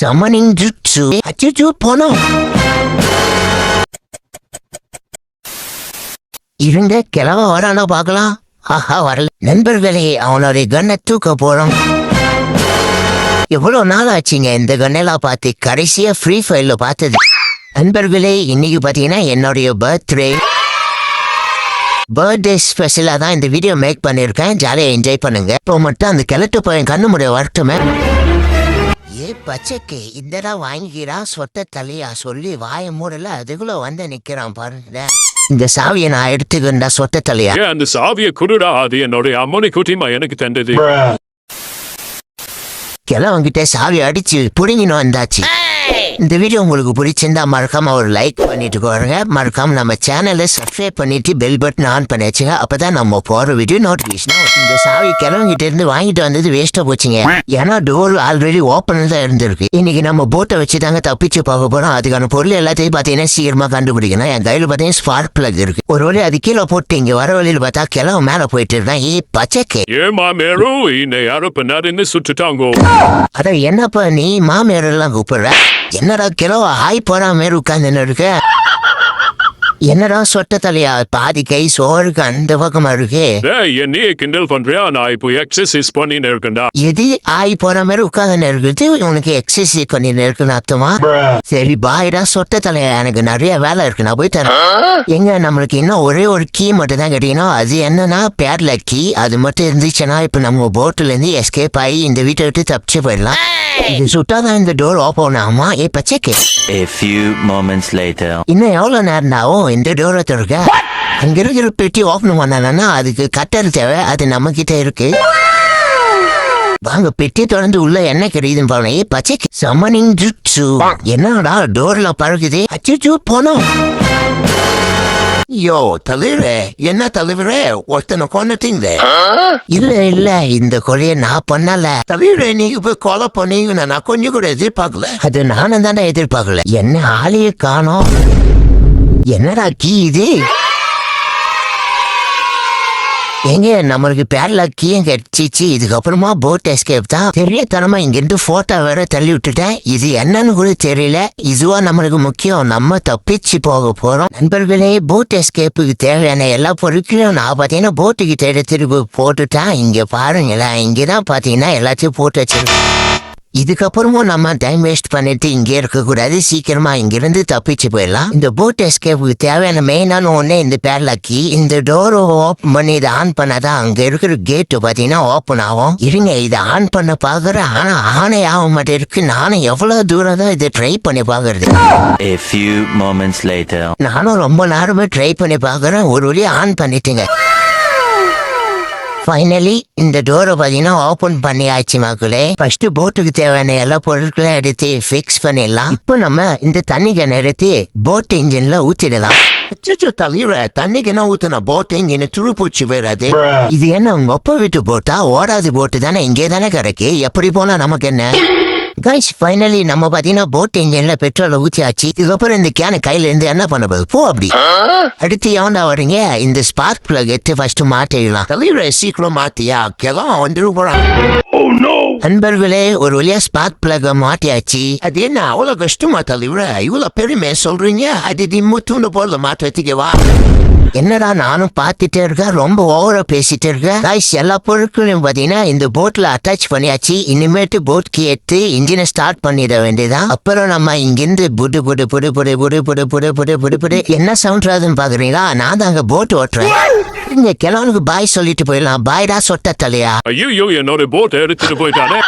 Summoning jutsu அச்சுச்சு போனோம் இருங்க கிளவ வரானோ பார்க்கலாம். ஆஹா வரல. நண்பர்களே அவனுடைய கண்ணை தூக்க போறோம். எவ்வளவு நாள் ஆச்சுங்க இந்த கண்ணெல்லாம் பார்த்து கடைசியா ஃப்ரீ ஃபயர்ல பார்த்தது. நண்பர்களே இன்னைக்கு பாத்தீங்கன்னா என்னுடைய பர்த்டே பர்த்டே ஸ்பெஷலாக தான் இந்த வீடியோ மேக் பண்ணியிருக்கேன். ஜாலியாக என்ஜாய் பண்ணுங்க. இப்போ மட்டும் அந்த கிழட்டு பையன் கண்ணு முடிய வரட்டுமே. ஏ பச்சைக்கு இந்தடா வாங்கிக்கிறா சொட்ட தலையா சொல்லி வாய மூடல அதுக்குள்ள வந்து நிக்கிறான் பாருங்க இந்த சாவியை நான் எடுத்துக்கிண்டா சொட்ட தலையா. ஏன் அந்த சாவியை குடுடா அது என்னுடைய அம்மனை குட்டிமா எனக்கு தந்தது. கிழவங்கிட்ட சாவி அடிச்சு புடுங்கின்னு வந்தாச்சு இந்த வீடியோ உங்களுக்கு பிடிச்சிருந்தா மறக்காம ஒரு லைக் பண்ணிட்டு போறங்க மறக்காம நம்ம சேனலை சப்ஸ்கிரைப் பண்ணிட்டு பெல் பட்டன் ஆன் பண்ணி வச்சுங்க. அப்பதான் நம்ம போற வீடியோ நோட்டிபிகேஷன் இந்த சாவி கிழவங்கிட்ட இருந்து வாங்கிட்டு வந்தது வேஸ்டா போச்சுங்க. ஏன்னா டோர் ஆல்ரெடி ஓப்பன்ல தான் இருந்திருக்கு. இன்னைக்கு நம்ம போட்டை வச்சு தாங்க தப்பிச்சு பார்க்க போறோம். அதுக்கான பொருள் எல்லாத்தையும் பாத்தீங்கன்னா சீக்கிரமா கண்டுபிடிக்கணும். என் கையில பாத்தீங்கன்னா ஸ்பார்க் பிளக் இருக்கு. ஒரு வழி அது கீழே போட்டு இங்க வர வழியில பார்த்தா கிழவன் மேல போயிட்டு இருக்கான் ஏ பச்சைக்கு ஏமா மேரு இன்னை யாரோ பின்னாடின்னு சுட்டுட்டாங்கோ. அட என்னப்பா நீ மாமியார் எல்லாம் கூப்பிடுற? என்னடா கிலோ ஆய் போறா மாரி உட்கார்ந்து இருக்க? என்னடா சொட்ட தலையா? பாதி கை சோறுக்கு அந்த பக்கமா இருக்கு? என்னையே கிண்டல் பண்றியா? நான் இப்போ எக்ஸசைஸ் பண்ணின்னு இருக்கேன்டா. எது? ஆய் போற மாதிரி உட்கார்ந்து இருக்குது. உனக்கு எக்ஸசைஸ் பண்ணி இருக்குன்னு அர்த்தமா? சரி பாய்டா சொட்ட தலையா எனக்கு நிறைய வேலை இருக்கு. நான் போய் தரேன். எங்க நம்மளுக்கு இன்னும் ஒரே ஒரு கீ மட்டும் தான் கிடைக்கணும் அது என்னன்னா பேர்ல கீ அது மட்டும் இருந்துச்சுன்னா இப்ப நம்ம போட்டுல இருந்து எஸ்கேப் ஆகி இந்த வீட்டை விட்டு தப்பிச்சு போயிடலாம். இது சுட்டாதான் இந்த டோர் ஓப்பன் ஆகுமா ஏ பச்சைக்கு A few moments later. இன்னும் எவ்வளவு நேரம் ஆகும்? இந்த டோரை திறக்க? அங்க இருக்கிற பெட்டி ஓப்பன் பண்ணலன்னா அதுக்கு கட்டர் தேவை. அது நம்ம கிட்ட இருக்கு வாங்க பெட்டி திறந்து உள்ள என்ன கிடைக்குதுன்னு பாருங்க. ஏ பச்சைக்கு சமனிங் ஜுட்சு என்னடா டோர்ல பழகுது அச்சுச்சு போனோம். யோ தலைவர என்ன தலைவர ஒருத்தனை கொண்டுட்டீங்க இல்ல இல்ல இந்த கொலைய நான் பண்ணல தலைவர நீங்க போய் கொலை பண்ணீங்க நான் கொஞ்சம் கூட எதிர்பார்க்கல அது நானும் தானே எதிர்பார்க்கல என்ன ஆளையே காணோம் என்னடா கீ இது எங்க நம்மளுக்கு பேர்ல கீயும் கிடைச்சிச்சு இதுக்கப்புறமா போட் எஸ்கேப் தான். தெரியத்தனமா இங்கிருந்து போட்டோ வேற தள்ளி விட்டுட்டேன். இது என்னன்னு கூட தெரியல. இதுவா நம்மளுக்கு முக்கியம். நம்ம தப்பிச்சு போக போறோம். நண்பர்களே போட் எஸ்கேப்புக்கு தேவையான எல்லா பொருட்களையும் நான் பாத்தீங்கன்னா போட்டுக்கு தேடி திருப்பி போட்டுட்டேன். இங்க பாருங்களேன். இங்கதான் பாத்தீங்கன்னா எல்லாத்தையும் போட்டு வச்சிருக்கேன். இதுக்கப்புறமும் நம்ம டைம் வேஸ்ட் பண்ணிட்டு இங்கே இருக்கக்கூடாது. சீக்கிரமா இங்கிருந்து தப்பிச்சு போயிடலாம். இந்த போட் எஸ்கேப்புக்கு தேவையான மெயினான ஒண்ணே இந்த பேர்லாக்கி இந்த டோர் ஓப்பன் பண்ணி இதை ஆன் பண்ணாதான் அங்க இருக்கிற கேட் பாத்தீங்கன்னா ஓப்பன் ஆகும். இருங்க இதை ஆன் பண்ண பாக்குறேன் ஆனா ஆனே ஆக மாட்டேருக்கு. நானும் எவ்வளவு தூரம் தான் இதை ட்ரை பண்ணி later. நானும் ரொம்ப நேரமே ட்ரை பண்ணி பார்க்கறேன். ஒரு வழியா ஆன் பண்ணிட்டேங்க. ஃபைனலி இந்த டோரை பார்த்தீங்கன்னா ஓப்பன் பண்ணியாச்சு மக்களே. ஃபர்ஸ்ட் போட்டுக்கு தேவையான எல்லா பொருட்களையும் எடுத்து ஃபிக்ஸ் பண்ணிடலாம். இப்போ நம்ம இந்த தண்ணி கேன் எடுத்து போட் இன்ஜின்ல ஊத்திடலாம். அச்சோ தலைவர தண்ணிக்கு என்ன ஊத்துன போட் இன்ஜின் துருப்பூச்சி வராது இது என்ன உங்க ஒப்ப வீட்டு போட்டா ஓடாது போட்டு தானே? இங்கே தானே கிடக்கு. எப்படி போனா நமக்கு என்ன? கைஸ் ஃபைனலி நம்ம பாத்தீங்கன்னா போட் இன்ஜின்ல பெட்ரோலை ஊத்தியாச்சு. இதுக்கப்புறம் இந்த கேனை கையில இருந்து என்ன பண்ண போகுது போ அப்படி. அடுத்து எவன்டா வரீங்க இந்த ஸ்பார்க் பிளக் எடுத்து ஃபர்ஸ்ட் மாட்டிடலாம். தலைவரை சீக்கிரம் மாத்தியா? கிளம் வந்துட்டு போறான் நண்பர்களே ஒரு வழியா ஸ்பார்க் பிளக் மாட்டியாச்சு. அது என்ன அவ்வளவு கஷ்டமா தலைவர? இவ்வளவு பெருமை சொல்றீங்க? அது திம்முத்துன்னு போல மாற்றத்துக்கு வா. என்னடா நானும் பார்த்துட்டே இருக்கேன் ரொம்ப ஓவரா பேசிட்டு இருக்கேன் guys எல்லா பொருட்களையும் பாத்தீங்கன்னா இந்த போட்ல அட்டாச் பண்ணியாச்சு. இனிமேட்டு போட் கேட்டு எடுத்து இன்ஜினை ஸ்டார்ட் பண்ணிட வேண்டியதான் அப்புறம் நம்ம இங்கிருந்து புடு புடு புடு புடு புடு புடு புடு புடு புடு புடு. என்ன சவுண்ட் ராதுன்னு பாக்குறீங்களா நான் தாங்க போட் ஓட்டுறேன். இங்க கிழவனுக்கு பாய் சொல்லிட்டு போயிடலாம். பாய்டா சொட்ட தலையா? ஐயோ என்னோட போட் எடுத்துட்டு போயிட்டானே.